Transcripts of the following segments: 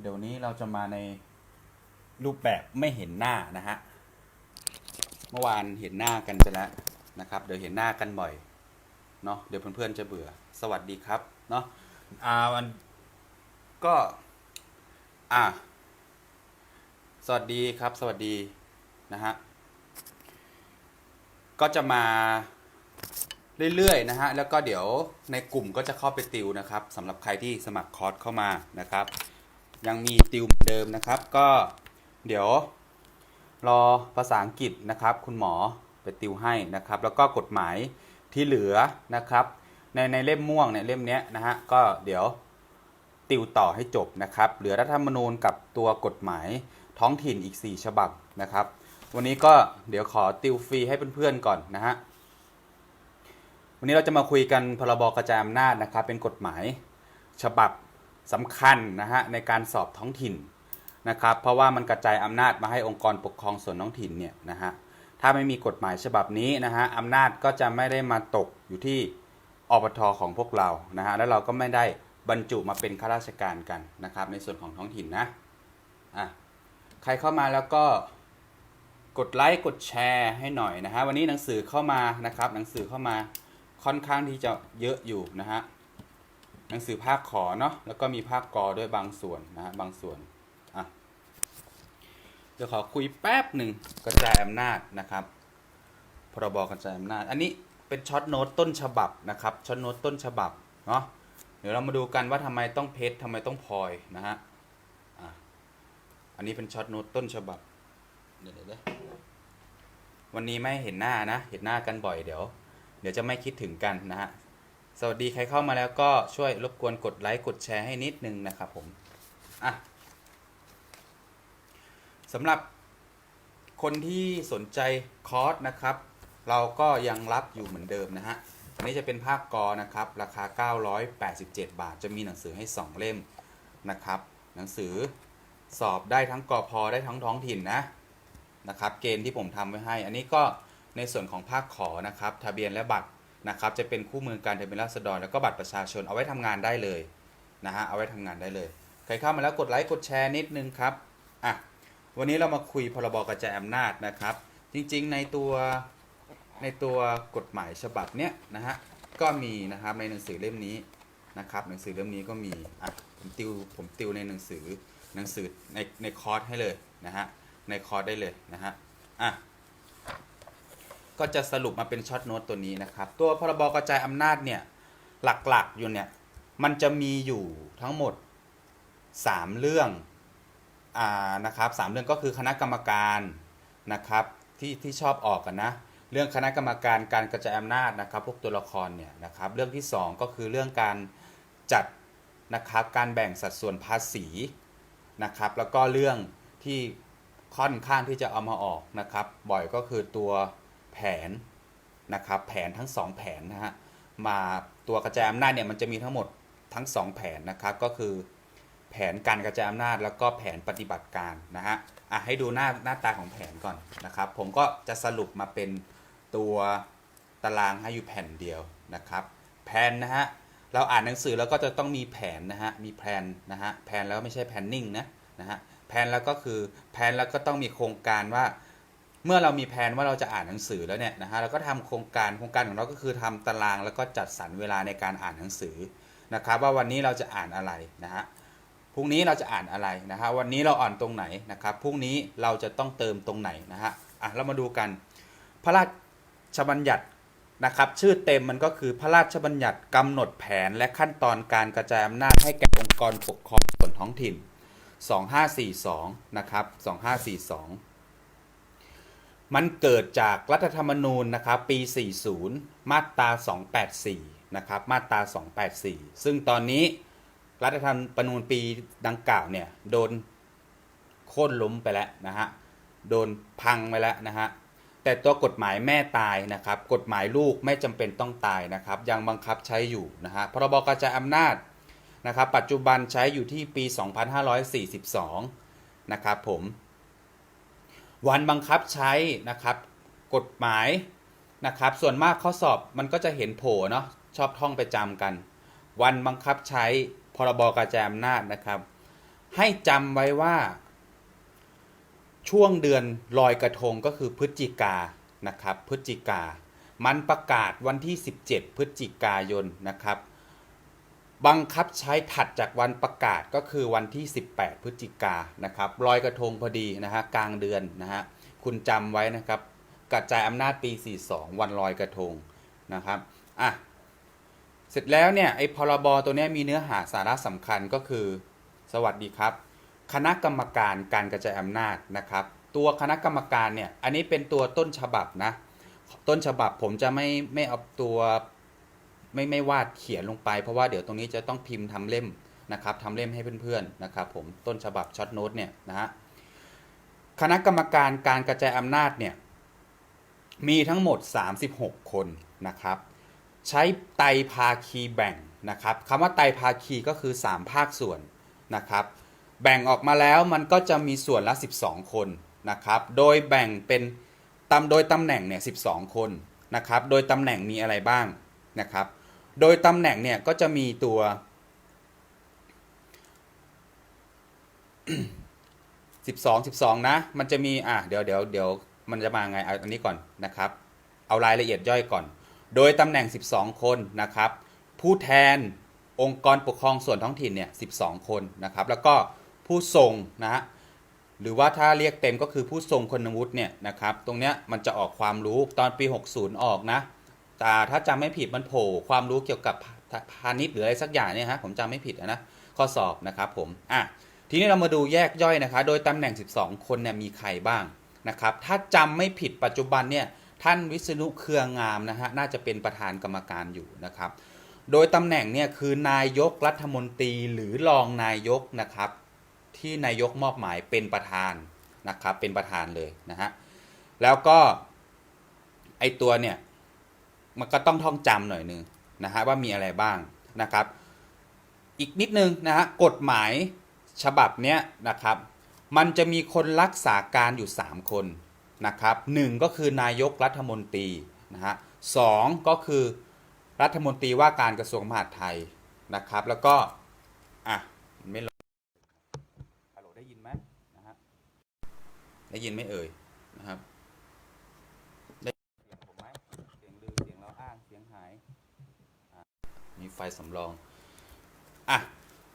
เดี๋ยวนี้เราจะมาในรูปแบบไม่เห็นหน้านะฮะ เมื่อวานเห็นหน้ากันไปแล้วนะครับ เดี๋ยวเห็นหน้ากันบ่อยเนาะ เดี๋ยวเพื่อนๆจะเบื่อ สวัสดีครับ เนาะ อ่ามันก็ อ่า สวัสดีครับ สวัสดีนะฮะ ก็จะมาเรื่อยๆนะฮะ แล้วก็เดี๋ยวในกลุ่มก็จะเข้าไปติวนะครับสำหรับใครที่สมัครคอร์สเข้ามานะครับ ยังมีติวเหมือนเดิมนะครับ ก็เดี๋ยวรอภาษาอังกฤษนะครับ คุณหมอไปติวให้นะครับ แล้วก็กฎหมายที่เหลือนะครับ ในในเล่มม่วงเนี่ยเล่มเนี้ยนะฮะก็เดี๋ยวติวต่อให้จบนะครับ เหลือรัฐธรรมนูญกับตัวกฎหมายท้องถิ่นอีก 4 ฉบับนะครับ วันนี้ก็เดี๋ยวขอติวฟรีให้เพื่อนๆก่อนนะฮะวันนี้เราจะมาคุยกันพรบกระจายอำนาจนะครับ เป็นกฎหมายฉบับ สำคัญนะฮะในการสอบท้องถิ่นนะครับ เพราะว่ามันกระจายอำนาจมาให้องค์กรปกครองส่วนท้องถิ่นเนี่ยนะฮะถ้าไม่มีกฎหมายฉบับนี้นะฮะอำนาจก็จะไม่ได้มาตกอยู่ที่อปทของพวกเรานะฮะแล้วเราก็ไม่ได้บรรจุมาเป็นข้าราชการกันนะครับ ในส่วนของท้องถิ่นนะอะใครเข้ามาแล้วก็กดไลค์กดแชร์ให้หน่อยนะฮะวันนี้หนังสือเข้ามานะครับ หนังสือเข้ามาค่อนข้างที่จะเยอะอยู่นะฮะ หนังสือภาคขอเนาะแล้วก็มีภาคกอด้วยบางส่วนนะฮะบางส่วนอะเดี๋ยวขอคุยแป๊บหนึ่งกระจายอำนาจนะครับพรบกระจายอำนาจ อันนี้เป็นช็อตโน้ตต้นฉบับนะครับช็อตโน้ตต้นฉบับเนาะเดี๋ยวเรามาดูกันว่าทำไมต้องเพชรทำไมต้องพลอยนะฮะอะอันนี้เป็นช็อตโน้ตต้นฉบับเดี๋ยวเดี๋ยวเดี๋ยววันนี้ไม่เห็นหน้านะ เห็นหน้ากันบ่อยเดี๋ยว เดี๋ยวจะไม่คิดถึงกันนะฮะ สวัสดีใครเข้ามาแล้วก็ช่วยรบกวนกดไลค์กดแชร์ให้นิดนึงนะครับผมอะสำหรับคนที่สนใจคอร์สนะครับ เราก็ยังรับอยู่เหมือนเดิมนะฮะอันนี้จะเป็นภาคกอนะครับ ราคา 987 บาท จะมีหนังสือให้ 2 เล่มนะครับ หนังสือสอบได้ทั้งกอพอได้ทั้งท้องถิ่นนะนะครับ เกณฑ์ที่ผมทำไว้ให้ อันนี้ก็ในส่วนของภาคขอนะครับ ทะเบียนและบัตร นะครับจะเป็นคู่มือการทะเบียนราษฎรแล้วก็บัตรประชาชนเอาไว้ทำงานได้เลยนะฮะเอาไว้ทำงานได้เลย ใครเข้ามาแล้วกดไลค์กดแชร์นิดนึงครับอะวันนี้เรามาคุยพรบกระจายอำนาจนะครับ จริงๆในตัวในตัวกฎหมายฉบับเนี้ยนะฮะก็มีนะครับในหนังสือเล่มนี้นะครับหนังสือเล่มนี้ก็มีอะผมติวผมติวในหนังสือหนังสือในในคอร์สให้เลยนะฮะในคอร์สได้เลยนะฮะอะ ก็จะสรุปมาเป็นช็อตโน้ตตัวนี้นะครับ ตัวพรบกระจายอำนาจเนี่ยหลักๆอยู่เนี่ยมันจะมีอยู่ทั้งหมด 3 เรื่องอ่านะครับสามเรื่องก็คือคณะกรรมการนะครับที่ที่ชอบออกกันนะเรื่องคณะกรรมการการกระจายอำนาจนะครับ พวกตัวละครเนี่ยนะครับเรื่องที่ 2 ก็คือเรื่องการจัดนะครับการแบ่งสัดส่วนภาษีนะครับแล้วก็เรื่องที่ค่อนข้างที่จะเอามาออกนะครับ บ่อยก็คือตัว แผนนะครับแผนทั้ง 2 แผนนะฮะมาตัวกระจายอำนาจเนี่ยมันจะมีทั้งหมดทั้ง 2 แผนนะครับก็คือ แผนการกระจายอำนาจแล้วก็แผนปฏิบัติการนะฮะอะให้ดูหน้าหน้าตาของแผนก่อนนะครับผมก็จะสรุปมาเป็นตัวตารางให้อยู่แผ่นเดียวนะครับแผนนะฮะเราอ่านหนังสือแล้วก็จะต้องมีแผนนะฮะมีแผนนะฮะแผนแล้วไม่ใช่แผนนิ่งนะนะฮะแผนแล้วก็คือแผนแล้วก็ต้องมีโครงการว่า เมื่อเรามีแผนว่าเราจะอ่านหนังสือแล้วเนี่ยนะฮะเราก็ทำโครงการโครงการของเราก็คือทำตารางแล้วก็จัดสรรเวลาในการอ่านหนังสือนะครับ ว่าวันนี้เราจะอ่านอะไรนะฮะพรุ่งนี้เราจะอ่านอะไรนะฮะวันนี้เราอ่านตรงไหนนะครับพรุ่งนี้เราจะต้องเติมตรงไหนนะฮะอะเรามาดูกัน พระราชบัญญัตินะครับชื่อเต็มมันก็คือพระราชบัญญัติกำหนดแผนและขั้นตอนการกระจายอำนาจให้แก่องค์กรปกครองส่วนท้องถิ่น 2542นะครับ2542 มันเกิดจากรัฐธรรมนูญนะครับปี 40 มาตรา 284 นะครับมาตรา 284 ซึ่งตอนนี้รัฐธรรมนูญปีดังกล่าวเนี่ยโดนโค่นล้มไปแล้วนะฮะโดนพังไปแล้วนะฮะแต่ตัวกฎหมายแม่ตายนะครับ กฎหมายลูกไม่จำเป็นต้องตายนะครับ ยังบังคับใช้อยู่นะฮะพรบกระจายอำนาจนะครับ ปัจจุบันใช้อยู่ที่ปี 2542 นะครับผม วันบังคับใช้นะครับ กฎหมายนะครับ ส่วนมากข้อสอบมันก็จะเห็นโผล่เนาะชอบท่องไปจำกัน วันบังคับใช้พรบกระจายอำนาจนะครับ ให้จำไว้ว่า ช่วงเดือนลอยกระทงก็คือพฤศจิกานะครับ พฤศจิกา มันประกาศวันที่ 17 พฤศจิกายนนะครับ บังคับใช้ถัดจากวันประกาศก็คือวันที่ 18 พฤศจิกานะครับลอยกระทงพอดีนะฮะกลางเดือนนะฮะคุณจำไว้นะครับกระจายอำนาจปี 42 วันลอยกระทงนะครับอะเสร็จแล้วเนี่ยไอ้พรบตัวเนี้ยมีเนื้อหาสาระสำคัญก็คือ สวัสดีครับ คณะกรรมการการกระจายอำนาจนะครับ ตัวคณะกรรมการเนี่ยอันนี้เป็นตัวต้นฉบับนะต้นฉบับผมจะไม่ไม่เอาตัว ไม่ไม่วาดเขียนลงไป เพราะว่าเดี๋ยวตรงนี้จะต้องพิมพ์ทำเล่มนะครับทำเล่มให้เพื่อนๆนะครับผมต้นฉบับช็อตโน้ตเนี่ยนะฮะคณะกรรมการการกระจายอำนาจเนี่ยมีทั้งหมด 36 คนนะครับใช้ไตรภาคีแบ่งนะครับคำว่าไตรภาคีก็คือ 3 ภาคส่วนนะครับแบ่งออกมาแล้วมันก็จะมีส่วนละ 12 คนนะครับโดยแบ่งเป็นตำโดยตำแหน่งเนี่ย12 คนนะครับโดยตำแหน่งมีอะไรบ้างนะครับ โดยตำแหน่งเนี่ยก็จะมีตัว 12 12 นะ มันจะมีอะเดี๋ยวเดี๋ยวเดี๋ยวมันจะมาไงเอาอันนี้ก่อนนะครับ เอารายละเอียดย่อยก่อน โดยตำแหน่ง 12 คนนะครับ ผู้แทนองค์กรปกครองส่วนท้องถิ่นเนี่ย 12 คนนะครับ แล้วก็ผู้ทรงนะฮะหรือว่าถ้าเรียกเต็มก็คือผู้ทรงคุณวุฒิเนี่ยนะครับ ตรงเนี้ยมันจะออกความรู้ตอนปี 60 ออกนะ ถ้าจำไม่ผิดมันโผล่ความรู้เกี่ยวกับพาณิชย์หรืออะไรสักอย่างเนี่ยฮะผมจำไม่ผิดนะข้อสอบนะครับผมอะทีนี้เรามาดูแยกย่อยนะคะโดยตำแหน่ง 12 คนเนี่ยมีใครบ้างนะครับถ้าจำไม่ผิดปัจจุบันเนี่ยท่านวิษณุเครืองามนะฮะน่าจะเป็นประธานกรรมการอยู่นะครับโดยตำแหน่งเนี่ยคือนายกรัฐมนตรีหรือรองนายกนะครับที่นายกมอบหมายเป็นประธานนะครับเป็นประธานเลยนะฮะแล้วก็ไอตัวเนี่ย มันก็ต้องท่องจำหน่อยนึงนะฮะว่ามีอะไรบ้างนะครับ อีกนิดนึงนะฮะกฎหมายฉบับเนี้ยนะครับ มันจะมีคนรักษาการอยู่ 3 คนนะครับหนึ่งก็คือนายกรัฐมนตรีนะฮะสองก็คือรัฐมนตรีว่าการกระทรวงมหาดไทยนะครับ แล้วก็อะไม่ลงฮัลโหลได้ยินไหมนะฮะได้ยินไหมเอ่ยนะครับ เสียงผมไหมเสียงลือ เสียงเราอ้าง เสียงหายอะมี ไฟสำรองอะ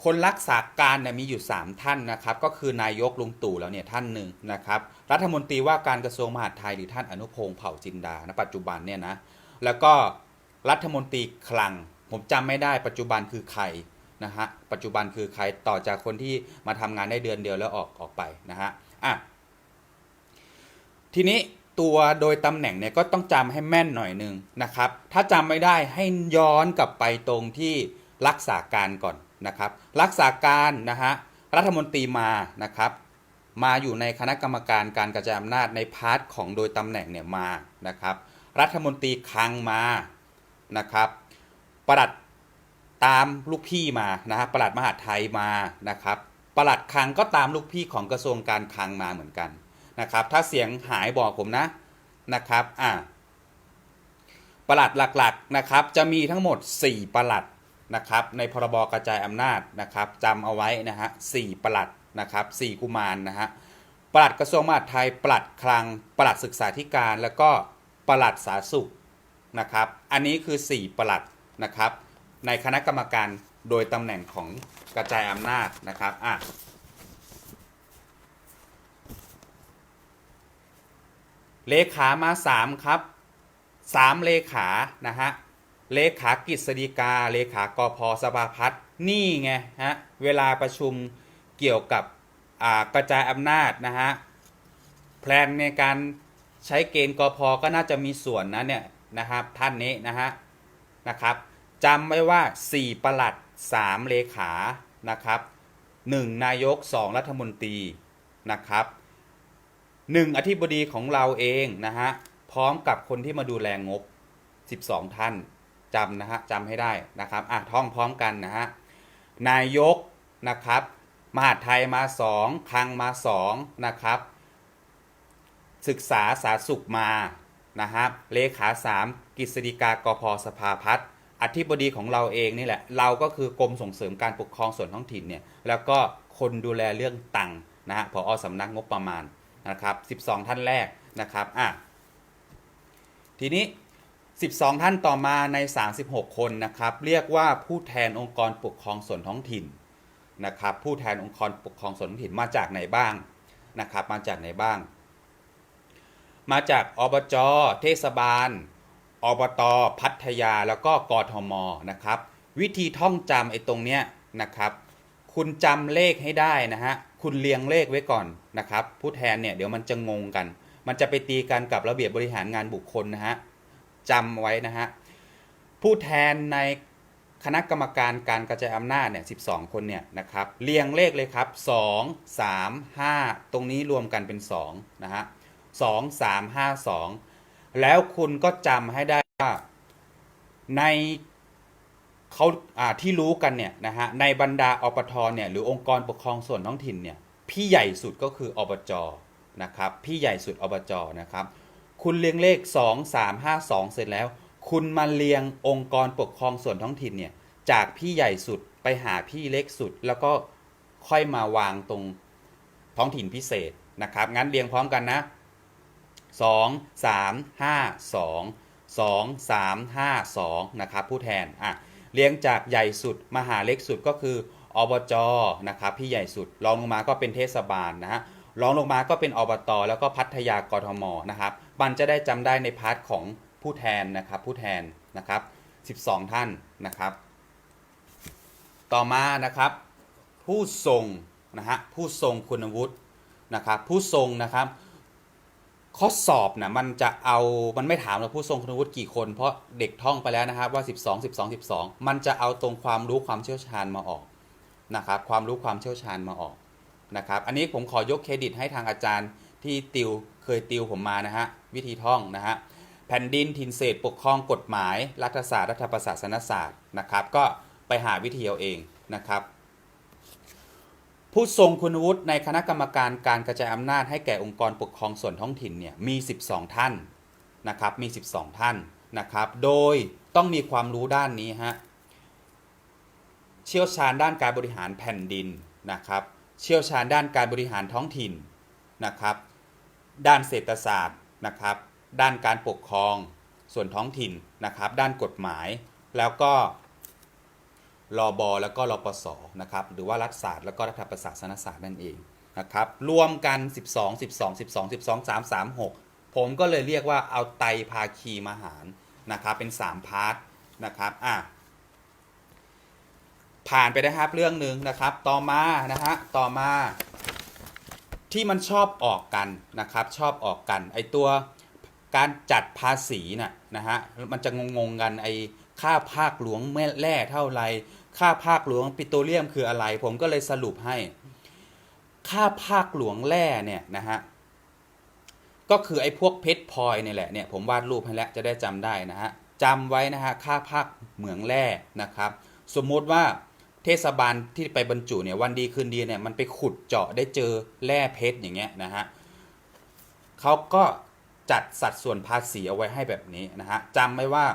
คนรักษาการเนี่ยมีอยู่ 3 ท่านนะครับ ก็คือนายกลุงตู่แล้วเนี่ยท่านหนึ่งนะครับ รัฐมนตรีว่าการกระทรวงมหาดไทยหรือท่านอนุพงศ์เผ่าจินดาณปัจจุบันเนี่ยนะแล้วก็รัฐมนตรีคลัง ผมจำไม่ได้ปัจจุบันคือใครนะฮะปัจจุบันคือใครต่อจากคนที่มาทำงานได้เดือนเดียวแล้วออกออกไปนะฮะอะทีนี้ ตัวโดยตำแหน่งเนี่ยก็ต้องจำให้แม่นหน่อยหนึงนะครับ ถ้าจำไม่ได้ให้ย้อนกลับไปตรงที่รักษาการก่อนนะครับ รักษาการนะฮะรัฐมนตรีมานะครับ มาอยู่ในคณะกรรมการการกระจายอำนาจในพาร์ทของโดยตำแหน่งเนี่ยมานะครับ รัฐมนตรีคลังมานะครับประหลัดตามลูกพี่มานะฮะประหลัดมหาไทยมานะครับประหลัดคลังก็ตามลูกพี่ของกระทรวงการคลังมาเหมือนกัน นะครับ ถ้าเสียงหายบอกผมนะนะครับอ่าประหลัดหลักๆนะครับจะมีทั้งหมด 4 ประหลัดนะครับในพรบกระจายอำนาจนะครับจำเอาไว้นะฮะสี่ประหลัดนะครับสี่กุมารนะฮะประหลัดกระทรวงมหาดไทยประหลัดคลังประหลัดศึกษาธิการ แล้วก็ประหลัดสาธารณสุขนะครับ อันนี้คือ 4 ประหลัดนะครับ ในคณะกรรมการโดยตำแหน่งของกระจายอำนาจนะครับอะ เลขามาสามครับสามเลขา นะฮะ เลขากฤษฎีกา เลขากพสภาพัฒน์นี่ไงฮะ เวลาประชุมเกี่ยวกับกระจายอำนาจนะฮะ แพลนในการใช้เกณฑ์กพก็น่าจะมีส่วนนะเนี่ยนะครับท่านนี้นะฮะนะครับจำไว้ว่า 4 ประหลัด 3 เลขานะครับ 1 นายก 2 รัฐมนตรีนะครับ หนึ่งอธิบดีของเราเองนะฮะพร้อมกับคนที่มาดูแลงบ 12 ท่านจำนะฮะจำให้ได้นะครับอะท่องพร้อมกันนะฮะนายกนะครับมหาดไทยมา 2คลังมา2นะครับศึกษาสาสุขมานะฮะเลขา 3กฤษฎีกากพสภาพัฒน์อธิบดีของเราเองนี่แหละ เราก็คือกรมส่งเสริมการปกครองส่วนท้องถิ่นเนี่ยแล้วก็คนดูแลเรื่องตังนะฮะผอสำนักงบประมาณ นะครับ12 ท่านแรกนะครับอะทีนี้ 12 ท่านต่อมาใน 36 คนนะครับเรียกว่าผู้แทนองค์กรปกครองส่วนท้องถิ่นนะครับผู้แทนองค์กรปกครองส่วนท้องถิ่นมาจากไหนบ้างนะครับมาจากไหนบ้าง มาจากอบจเทศบาล อบต พัทยาแล้วก็กทมนะครับวิธีท่องจำไอ้ตรงเนี้ยนะครับคุณจำเลขให้ได้นะฮะ คุณเรียงเลขไว้ก่อนนะครับ ผู้แทนเนี่ยเดี๋ยวมันจะงงกัน มันจะไปตีกันกับระเบียบบริหารงานบุคคลนะฮะจำไว้นะฮะผู้แทนในคณะกรรมการการกระจายอำนาจเนี่ย12 คนเนี่ยนะครับเรียงเลขเลยครับ 2 3 5 ตรงนี้รวมกันเป็น2นะฮะ2 3 5 2 แล้วคุณก็จำให้ได้ว่าใน เขาที่รู้กันเนี่ยนะฮะในบรรดาอปทเนี่ยหรือองค์กรปกครองส่วนท้องถิ่นเนี่ยพี่ใหญ่สุดก็คืออบจนะครับพี่ใหญ่สุดอบจนะครับคุณเรียงเลข 2 3 5 2 เสร็จแล้ว คุณมาเรียงองค์กรปกครองส่วนท้องถิ่นเนี่ยจากพี่ใหญ่สุดไปหาพี่เล็กสุด แล้วก็ค่อยมาวางตรงท้องถิ่นพิเศษนะครับงั้นเรียงพร้อมกันนะ 2 3 5 2 2 3 5 2นะครับผู้แทนอะ เรียงจากใหญ่สุดมาหาเล็กสุดก็คืออบจนะครับพี่ใหญ่สุดรองลงมาก็เป็นเทศบาลนะฮะรองลงมาก็เป็นอบตแล้วก็พัทยากรทมนะครับมันจะได้จำได้ในพาร์ทของผู้แทนนะครับผู้แทนนะครับ 12 ท่านนะครับ ต่อมานะครับ ผู้ทรงนะฮะผู้ทรงคุณวุฒินะครับผู้ทรงนะครับ ข้อสอบนะมันจะเอามันไม่ถามเราผู้ทรงคุณวุฒิกี่คน เพราะเด็กท่องไปแล้วนะครับว่า 12 12 12 มันจะเอาตรงความรู้ความเชี่ยวชาญมาออกนะครับความรู้ความเชี่ยวชาญมาออกนะครับอันนี้ผมขอยกเครดิตให้ทางอาจารย์ที่ติวเคยติวผมมานะฮะวิธีท่องนะฮะแผ่นดินถิ่นเศษปกครองกฎหมาย รัฐศาสตร์รัฐประศาสนศาสตร์นะครับก็ไปหาวิธีเอาเองนะครับ ผู้ทรงคุณวุฒิในคณะกรรมการการกระจายอำนาจให้แก่องค์กรปกครองส่วนท้องถิ่นเนี่ยมี 12 ท่านนะครับมี 12 ท่านนะครับ โดยต้องมีความรู้ด้านนี้ฮะเชี่ยวชาญด้านการบริหารแผ่นดินนะครับเชี่ยวชาญด้านการบริหารท้องถิ่นนะครับด้านเศรษฐศาสตร์นะครับด้านการปกครองส่วนท้องถิ่นนะครับด้านกฎหมาย แล้วก็ รอบอแล้วก็รปสนะครับหรือว่ารัฐศาสตร์แล้วก็รัฐประศาสนศาสตร์นั่นเองนะครับรวมกัน 12 12 12 12 3 3 6 ผมก็เลยเรียกว่าเอาไตรภาคีมหารนะครับเป็น 3 พาร์ทนะครับอะผ่านไปนะครับเรื่องหนึ่งนะครับต่อมานะฮะต่อมาที่มันชอบออกกันนะครับชอบออกกันไอตัวการจัดภาษีน่ะนะฮะมันจะงงๆกันไอค่าภาคหลวงแม่แร่เท่าไร ค่าภาคหลวงปิโตรเลียมคืออะไร ผมก็เลยสรุปให้ ค่าภาคหลวงแร่เนี่ยนะฮะก็คือไอ้พวกเพชรพลอยเนี่ยแหละเนี่ยผมวาดรูปให้แล้วจะได้จำได้นะฮะจำไว้นะฮะค่าภาคเหมืองแร่นะครับ สมมุติว่าเทศบาลที่ไปบรรจุเนี่ยวันดีคืนดีเนี่ยมันไปขุดเจาะได้เจอแร่เพชรอย่างเงี้ยนะฮะเขาก็จัดสัดส่วนภาษีเอาไว้ให้แบบนี้นะฮะจำไว้ว่า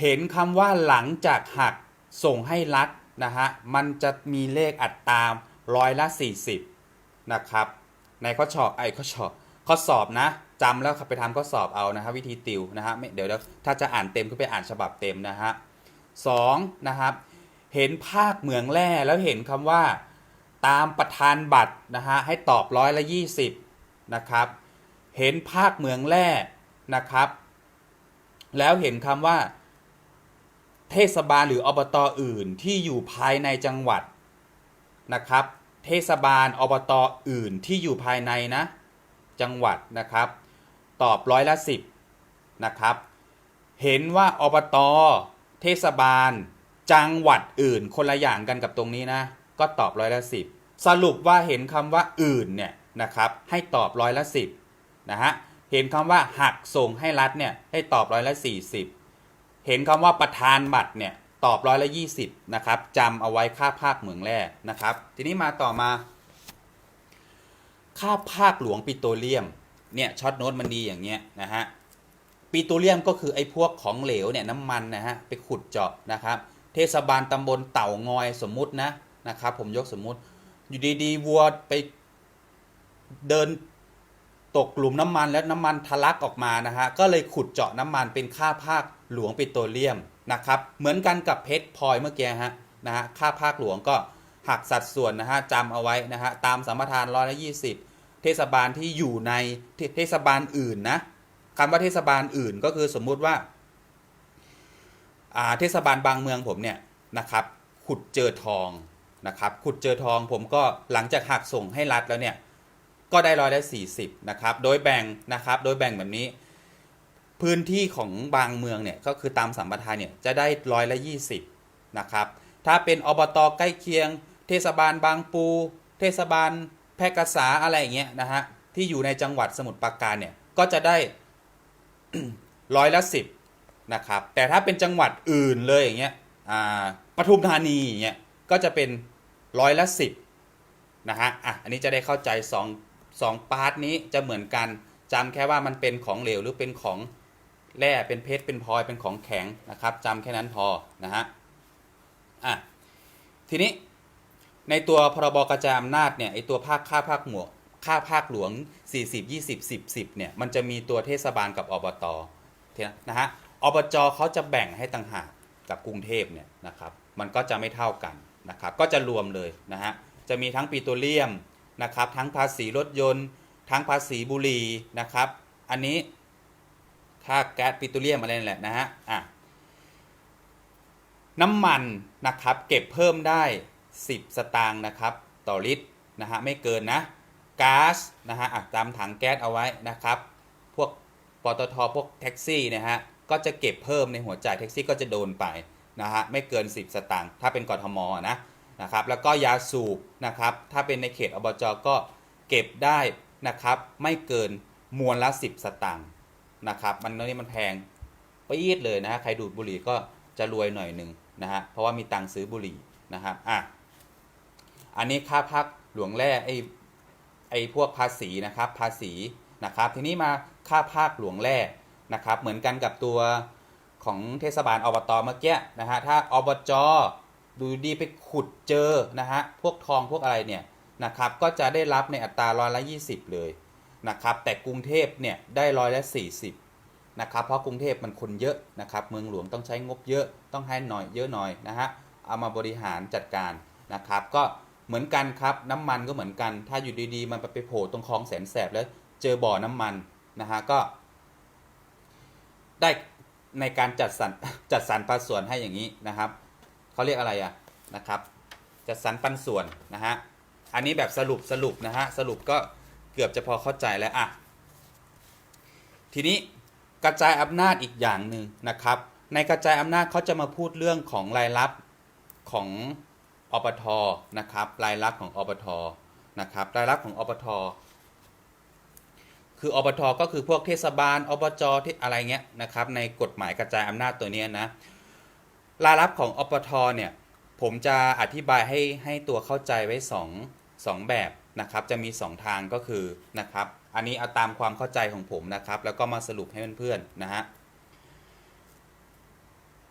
เห็นคำว่าหลังจากหักส่งให้รัฐนะฮะ มันจะมีเลขอัตราร้อยละ 40 นะครับ ในข้อสอบไอ้ข้อสอบข้อสอบนะจำแล้วไปทำข้อสอบเอานะฮะวิธีติวนะฮะเดี๋ยวเดี๋ยวถ้าจะอ่านเต็มก็ไปอ่านฉบับเต็มนะฮะสองนะครับ เห็นภาคเหมืองแร่แล้วเห็นคำว่า ตามประธานบัตรนะฮะให้ตอบร้อยละ 20 นะครับ เห็นภาคเหมืองแร่นะครับ แล้วเห็นคำว่า เทศบาลหรืออบตออื่นที่อยู่ภายในจังหวัดนะครับ เทศบาลอบตออื่นที่อยู่ภายในนะ จังหวัดนะครับ ตอบร้อยละสิบนะครับ เห็นว่าอบตเทศบาล จังหวัดอื่น คนละอย่างกันกับตรงนี้นะ ก็ตอบร้อยละสิบสรุปว่าเห็นคำว่าอื่นเนี่ยนะครับ ให้ตอบร้อยละสิบนะฮะเห็นคำว่าหักส่งให้รัฐเนี่ยให้ตอบร้อยละสี่สิบ เห็นคำว่าประธานบัตรเนี่ยตอบร้อยละยี่สิบนะครับจำเอาไว้ค่าภาคเหมืองแร่นะครับ ทีนี้มาต่อมา ค่าภาคหลวงปิโตรเลียมเนี่ยช็อตโน้ตมันดีอย่างเงี้ยนะฮะปิโตรเลียมก็คือไอ้พวกของเหลวเนี่ยน้ำมันนะฮะไปขุดเจาะนะครับ เทศบาลตำบลเต่างอยสมมุตินะนะครับ ผมยกสมมุติอยู่ดีๆวัวไปเดินตกหลุมน้ำมันแล้วน้ำมันทะลักออกมานะฮะก็เลยขุดเจาะน้ำมันเป็นค่าภาค หลวงปิโตรเลียมนะครับเหมือนกันกับเพชรพลอยเมื่อกี้ฮะนะฮะค่าภาคหลวงก็หักสัดส่วนนะฮะจำเอาไว้นะฮะตามสัมปทานร้อยละยี่สิบเทศบาลที่อยู่ในเทศบาลอื่นนะคำว่าเทศบาลอื่นก็คือสมมุติว่าอ่าเทศบาลบางเมืองผมเนี่ยนะครับขุดเจอทองนะครับขุดเจอทองผมก็หลังจากหักส่งให้รัฐแล้วเนี่ยก็ได้ร้อยละสี่สิบนะครับโดยแบ่งนะครับโดยแบ่งแบบนี้ พื้นที่ของบางเมืองเนี่ยก็คือตามสัมปทานเนี่ยจะได้ร้อยละยี่สิบนะครับ ถ้าเป็นอบตใกล้เคียง เทศบาลบางปู เทศบาลแพร่กษาอะไรอย่างเงี้ยนะฮะที่อยู่ในจังหวัดสมุทรปราการเนี่ยก็จะได้ร้อยละสิบนะครับแต่ถ้าเป็นจังหวัดอื่นเลยอย่างเงี้ยอ่าปทุมธานีอย่างเงี้ยก็จะเป็นร้อยละสิบนะฮะอะอันนี้จะได้เข้าใจสองสองพาร์ทนี้จะเหมือนกันจำแค่ว่ามันเป็นของเหลวหรือเป็นของ แร่เป็นเพชรเป็นพลอยเป็นของแข็งนะครับจำแค่นั้นพอนะฮะอะทีนี้ในตัวพรบกระจายอำนาจเนี่ยไอตัวภาคค่าภาคหมวกค่าภาคหลวง 40 20 10 10เนี่ยมันจะมีตัวเทศบาลกับอบตนะฮะอบจเขาจะแบ่งให้ต่างหากกับกรุงเทพเนี่ยนะครับมันก็จะไม่เท่ากันนะครับก็จะรวมเลยนะฮะจะมีทั้งปิโตรเลียมนะครับทั้งภาษีรถยนต์ ทั้งภาษีบุหรี่นะครับ อันนี้ ค่าแก๊สปิโตรเลียมอะไรนั่นแหละนะฮะอะน้ำมันนะครับเก็บเพิ่มได้ 10 สตางค์นะครับต่อลิตรนะฮะไม่เกินนะก๊าซนะฮะอะตามถังแก๊สเอาไว้นะครับพวกปตทพวกแท็กซี่นะฮะก็จะเก็บเพิ่มในหัวจ่ายแท็กซี่ก็จะโดนไปนะฮะไม่เกิน 10 สตางค์ถ้าเป็นกทมนะนะครับแล้วก็ยาสูบนะครับถ้าเป็นในเขตอบจก็เก็บได้นะครับไม่เกินมวลละ 10 สตางค์ นะครับ มันนี่มันแพงปี๊ดเลยนะฮะใครดูดบุหรี่ก็จะรวยหน่อยหนึ่งนะฮะเพราะว่ามีตังค์ซื้อบุหรี่นะครับอะอันนี้ค่าพักหลวงแร่ไอ้ไอ้พวกภาษีนะครับภาษีนะครับ ทีนี้มาค่าภาคหลวงแร่นะครับ เหมือนกันกับตัวของเทศบาลอบตเมื่อกี้นะฮะถ้าอบจดูดีไปขุดเจอนะฮะพวกทองพวกอะไรเนี่ยนะครับก็จะได้รับในอัตราร้อยละ 20 เลย นะครับแต่กรุงเทพเนี่ยได้ร้อยละ40นะครับเพราะกรุงเทพมันคนเยอะนะครับเมืองหลวงต้องใช้งบเยอะต้องให้หน่อยเยอะหน่อยนะฮะเอามาบริหารจัดการนะครับก็เหมือนกันครับน้ำมันก็เหมือนกัน ถ้าอยู่ดีๆ มันไปโผล่ตรงคลองแสนแสบแล้วเจอบ่อน้ำมันนะฮะก็ได้ในการจัดสรรจัดสรรปันส่วนให้อย่างนี้นะครับเขาเรียกอะไรอะนะครับ จัดสรรปันส่วนนะฮะอันนี้แบบสรุปสรุปนะฮะสรุปก็ กือบจะพอเข้าใจแล้วอะทีนี้กระจายอำนาจอีกอย่างหนึ่งนะครับ ในกระจายอำนาจเขาจะมาพูดเรื่องของรายรับของอปทนะครับ รายรับของอปทนะครับ รายรับของอปทคืออบทก็คือพวกเทศบาล อบจที่อะไรเงี้ยนะครับ ในกฎหมายกระจายอำนาจตัวเนี้ยนะรายรับของอบทเนี่ย ผมจะอธิบายให้ให้ตัวเข้าใจไว้สองสองแบบนะครับจะมี 2 ทางก็คือนะครับอันนี้เอาตามความเข้าใจของผมนะครับ แล้วก็มาสรุปให้เพื่อนๆนะฮะ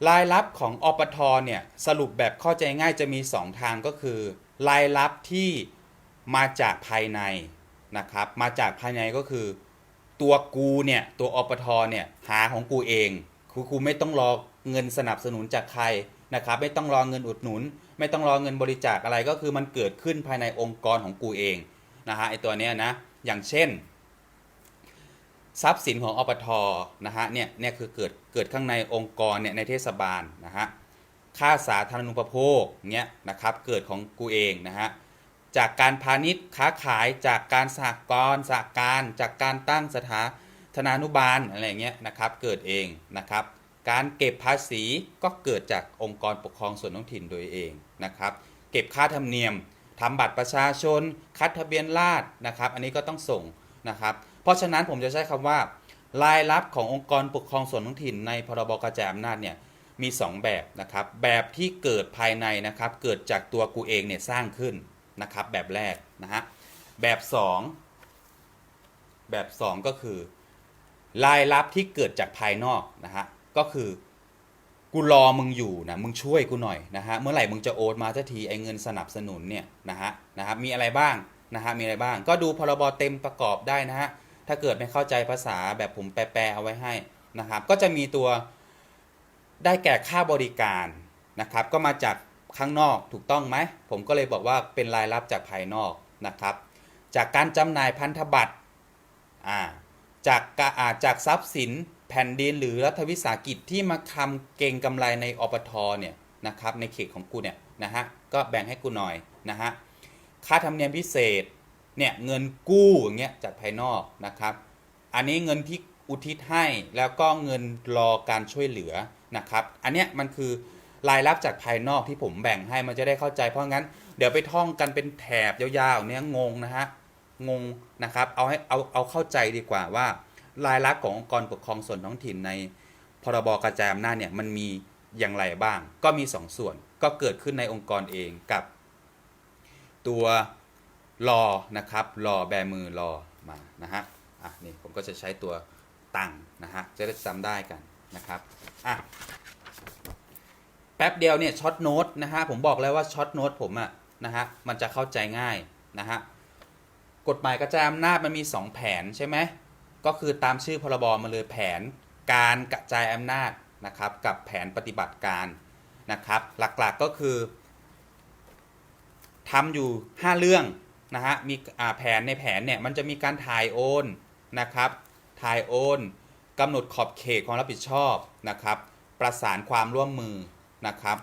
รายรับของอปทเนี่ยสรุปแบบเข้าใจง่ายจะมี 2 ทางก็คือ รายรับที่มาจากภายในนะครับมาจากภายในก็คือ ตัวกูเนี่ยตัวอปทเนี่ยหาของกูเองคือกูไม่ต้องรอเงินสนับสนุนจากใคร นะครับไม่ต้องรอเงินอุดหนุน ไม่ต้องรอเงินบริจาคอะไรก็คือมันเกิดขึ้นภายในองค์กรของกูเองนะฮะไอตัวเนี้ยนะอย่างเช่น ทรัพย์สินของอปทนะฮะเนี่ยเนี่ยคือเกิดเกิดข้างในองค์กรเนี่ยในเทศบาลนะฮะค่าสาธารณูปโภคเนี่ยนะครับเกิดของกูเองนะฮะจากการพาณิชย์ค้าขายจากการสหกรณ์สหการ จากการตั้งสถาธนานุบาลอะไรเงี้ยนะครับเกิดเองนะครับ การเก็บภาษีก็เกิดจากองค์กรปกครองส่วนท้องถิ่นโดยเองนะครับ เก็บค่าธรรมเนียมทำบัตรประชาชน คัดทะเบียนราษฎรนะครับ อันนี้ก็ต้องส่งนะครับ เพราะฉะนั้นผมจะใช้คำว่า รายรับขององค์กรปกครองส่วนท้องถิ่น ในพรบกระจายอำนาจเนี่ยมี 2 แบบนะครับ แบบที่เกิดภายในนะครับ เกิดจากตัวกูเองเนี่ยสร้างขึ้นนะครับ แบบแรกนะฮะ แบบ 2 แบบ 2 ก็คือ รายรับที่เกิดจากภายนอกนะฮะ ก็คือกูรอมึงอยู่นะมึงช่วยกูหน่อยนะฮะเมื่อไหร่มึงจะโอนมาสักทีไอ้เงินสนับสนุนเนี่ยนะฮะนะครับมีอะไรบ้างนะฮะมีอะไรบ้าง ก็ดูพรบเต็มประกอบได้นะฮะถ้าเกิดไม่เข้าใจภาษาแบบผมแปลเอาไว้ให้นะครับ ก็จะมีตัวได้แก่ค่าบริการนะครับ ก็มาจากข้างนอกถูกต้องไหมผมก็เลยบอกว่าเป็นรายรับจากภายนอกนะครับ จากการจำหน่ายพันธบัตรอ่าจากกะอาจากทรัพย์สิน แผ่นดินหรือรัฐวิสาหกิจที่มาทำเก่งกำไรในอปทเนี่ยนะครับในเขตของกูเนี่ยนะฮะก็แบ่งให้กูหน่อยนะฮะค่าธรรมเนียมพิเศษเนี่ยเงินกู้อย่างเงี้ยจากภายนอกนะครับ อันนี้เงินที่อุทิศให้แล้วก็เงินรอการช่วยเหลือนะครับ อันเนี้ยมันคือรายรับจากภายนอกที่ผมแบ่งให้มันจะได้เข้าใจเพราะงั้นเดี๋ยวไปท่องกันเป็นแถบยาวๆเนี้ยงงนะฮะงงนะครับเอาให้เอาเอาเข้าใจดีกว่าว่า รายลักษณ์ขององค์กรปกครองส่วนท้องถิ่นในพรบกระจายอำนาจเนี่ยมันมีอย่างไรบ้าง ก็มีสองส่วนก็เกิดขึ้นในองค์กรเองกับ ตัวรอนะครับรอแบมือรอมานะฮะอะนี่ผมก็จะใช้ตัวตั้งนะฮะจะได้จำได้กันนะครับอะแป๊บเดียวเนี่ยช็อตโน้ตนะฮะผมบอกแล้วว่าช็อตโน้ตผมอะนะฮะมันจะเข้าใจง่ายนะฮะกฎหมายกระจายอำนาจมันมี 2 แผนใช่ไหม ก็คือตามชื่อพรบมาเลยแผนการกระจายอำนาจนะครับกับแผนปฏิบัติการนะครับ หลักๆก็คือทำอยู่ 5 เรื่องนะฮะมีแผนในแผนเนี่ยมันจะมีการถ่ายโอนนะครับถ่ายโอนกำหนดขอบเขตความรับผิดชอบนะครับประสานความร่วมมือนะครับ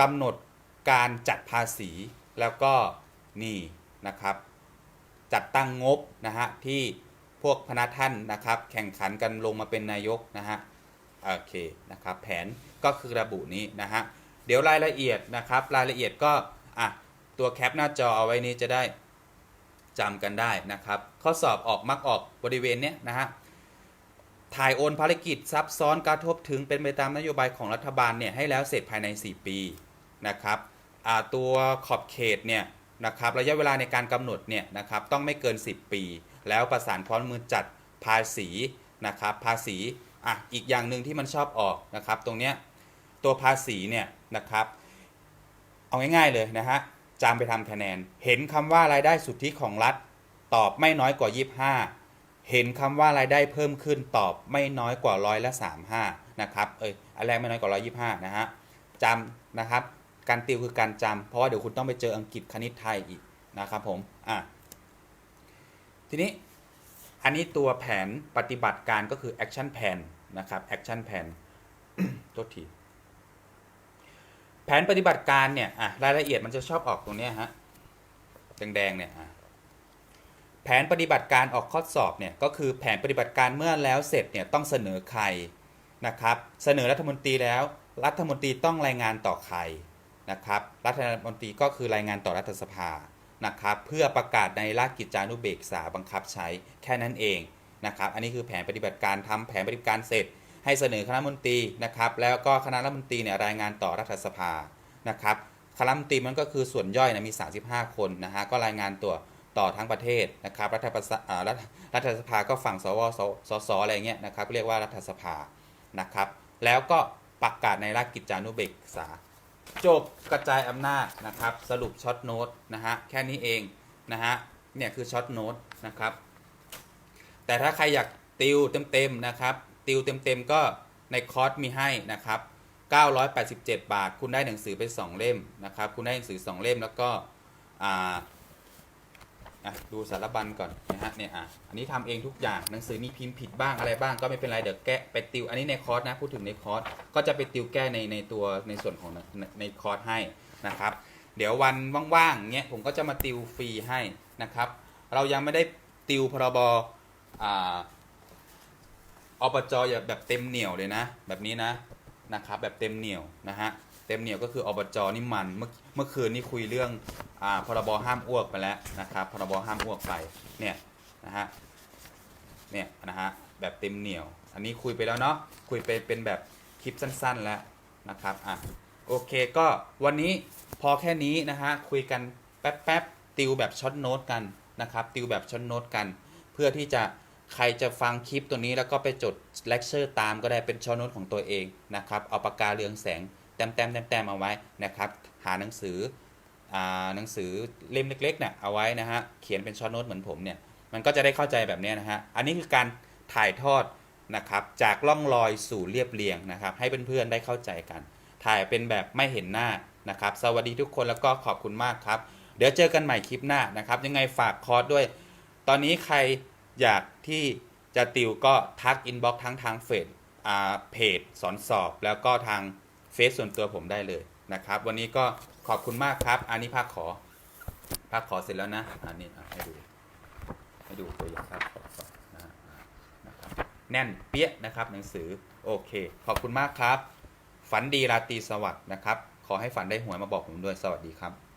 กำหนดการจัดภาษีแล้วก็นี่นะครับจัดตั้งงบนะฮะที่ พวกพนักท่านนะครับ แข่งขันกันลงมาเป็นนายกนะฮะโอเคนะครับ แผนก็คือระบุนี้นะฮะเดี๋ยวรายละเอียดนะครับ รายละเอียดก็อะตัวแคปหน้าจอเอาไว้นี้จะได้จำกันได้นะครับ ข้อสอบออกมักออกบริเวณเนี้ยนะฮะถ่ายโอนภารกิจซับซ้อนกระทบถึงเป็นไปตามนโยบายของรัฐบาลเนี่ยให้แล้วเสร็จภายใน 4 ปีนะครับอ่าตัวขอบเขตเนี่ยนะครับระยะเวลาในการกำหนดเนี่ยนะครับต้องไม่เกิน 10 ปี แล้วประสานพร้อมมือจัดภาษีนะครับภาษีอะอีกอย่างหนึ่งที่มันชอบออกนะครับตรงเนี้ยตัวภาษีเนี่ยนะครับเอาง่ายๆเลยนะฮะจำไปทำคะแนน เห็นคำว่ารายได้สุทธิของรัฐตอบไม่น้อยกว่า 25 เห็นคำว่ารายได้เพิ่มขึ้นตอบไม่น้อยกว่าร้อยละ35นะครับเอ้ยอันแรไม่น้อยกว่า 125นะฮะจำนะครับการติวคือการจำเพราะว่าเดี๋ยวคุณต้องไปเจออังกฤษคณิตไทยอีกนะครับผมอะ ทีนี้อันนี้ตัวแผนปฏิบัติการก็คือ action plan นะครับ action plan โทษทีแผนปฏิบัติการเนี่ยอะรายละเอียดมันจะชอบออกตรงนี้ฮะแดงๆเนี่ยอะแผนปฏิบัติการออกข้อสอบเนี่ยก็คือแผนปฏิบัติการเมื่อแล้วเสร็จเนี่ยต้องเสนอใครนะครับ เสนอรัฐมนตรีแล้ว รัฐมนตรีต้องรายงานต่อใครนะครับ รัฐมนตรีก็คือรายงานต่อรัฐสภา นะครับเพื่อประกาศในราชกิจจานุเบกษาบังคับใช้แค่นั้นเองนะครับอันนี้คือแผนปฏิบัติการทำแผนปฏิบัติการเสร็จ ให้เสนอคณะมนตรีนะครับแล้วก็คณะรัฐมนตรีเนี่ยรายงานต่อรัฐสภานะครับคณะรัฐมนตรีมันก็คือส่วนย่อยนะมี 35 คนนะฮะก็รายงานตัวต่อทั้งประเทศนะครับรัฐประรัฐรัฐสภาก็ฝั่งสวสสสอะไรเงี้ยนะครับเรียกว่ารัฐสภานะครับแล้วก็ประกาศในราชกิจจานุเบกษา จบกระจายอำนาจนะครับ สรุปช็อตโน้ตนะฮะแค่นี้เองนะฮะเนี่ยคือช็อตโน้ตนะครับ แต่ถ้าใครอยากติวเต็มๆนะครับ ติวเต็มๆก็ในคอร์สมีให้นะครับ 987 บาท คุณได้หนังสือไป 2 เล่มนะครับ คุณได้หนังสือ 2 เล่มแล้วก็อ่า อะดูสารบัญก่อนนะฮะเนี่ยอะอันนี้ทำเองทุกอย่างหนังสือมีพิมพ์ผิดบ้างอะไรบ้างก็ไม่เป็นไรเดี๋ยวแก้ไปติว อันนี้ในคอร์สนะพูดถึงในคอร์สก็จะไปติวแก้ในในตัวในส่วนของในในคอร์สให้นะครับ เดี๋ยววันว่างๆเงี้ยผมก็จะมาติวฟรีให้นะครับ เรายังไม่ได้ติวพรบอ่าอบจอยแบบเต็มเหนียวเลยนะ แบบนี้นะนะครับแบบเต็มเหนียวนะฮะ เต็มเหนียวก็คืออบจนี่มันเมื่อเมื่อคืนนี้คุยเรื่องอ่าพรบห้ามอ้วกไปแล้วนะครับพรบห้ามอ้วกไปเนี่ยนะฮะเนี่ยนะฮะแบบเต็มเหนียว อันนี้คุยไปแล้วเนาะคุยไปเป็นแบบคลิปสั้น ๆแล้วนะครับอะโอเคก็วันนี้พอแค่นี้นะฮะคุยกันแป๊บๆติวแบบช็อตโน้ตกันนะครับติวแบบช็อตโน้ตกัน เพื่อที่จะใครจะฟังคลิปตัวนี้แล้วก็ไปจดเลคเชอร์ตามก็ได้เป็นช็อตโน้ตของตัวเองนะครับเอาปากกาเรืองแสง แต้มแต้มแต้มแต้มเอาไว้นะครับ หาหนังสืออ่าหนังสือเล่มเล็กๆเนี่ยเอาไว้นะฮะ เขียนเป็นช็อตโน้ตเหมือนผมเนี่ย มันก็จะได้เข้าใจแบบนี้นะฮะ อันนี้คือการถ่ายทอดนะครับ จากล่องรอยสู่เรียบเรียงนะครับ ให้เพื่อนๆได้เข้าใจกัน ถ่ายเป็นแบบไม่เห็นหน้านะครับ สวัสดีทุกคนแล้วก็ขอบคุณมากครับ เดี๋ยวเจอกันใหม่คลิปหน้านะครับ ยังไงฝากคอร์สด้วย ตอนนี้ใครอยากที่จะติวก็ทักอินบ็อกซ์ทั้งทางเฟซเพจสอนสอบแล้วก็ทาง ฟซส่วนตัวผมได้เลยนะครับ วันนี้ก็ขอบคุณมากครับอันนี้ภาคขอภาคขอเสร็จแล้วนะอันนี้ให้ดูให้ดูตัวอย่างภาคขอก่อนนะครับแน่นเปี้ยนะครับหนังสือโอเค ขอบคุณมากครับ ฝันดีราตรีสวัสดิ์นะครับ ขอให้ฝันได้หวยมาบอกผมด้วยสวัสดีครับ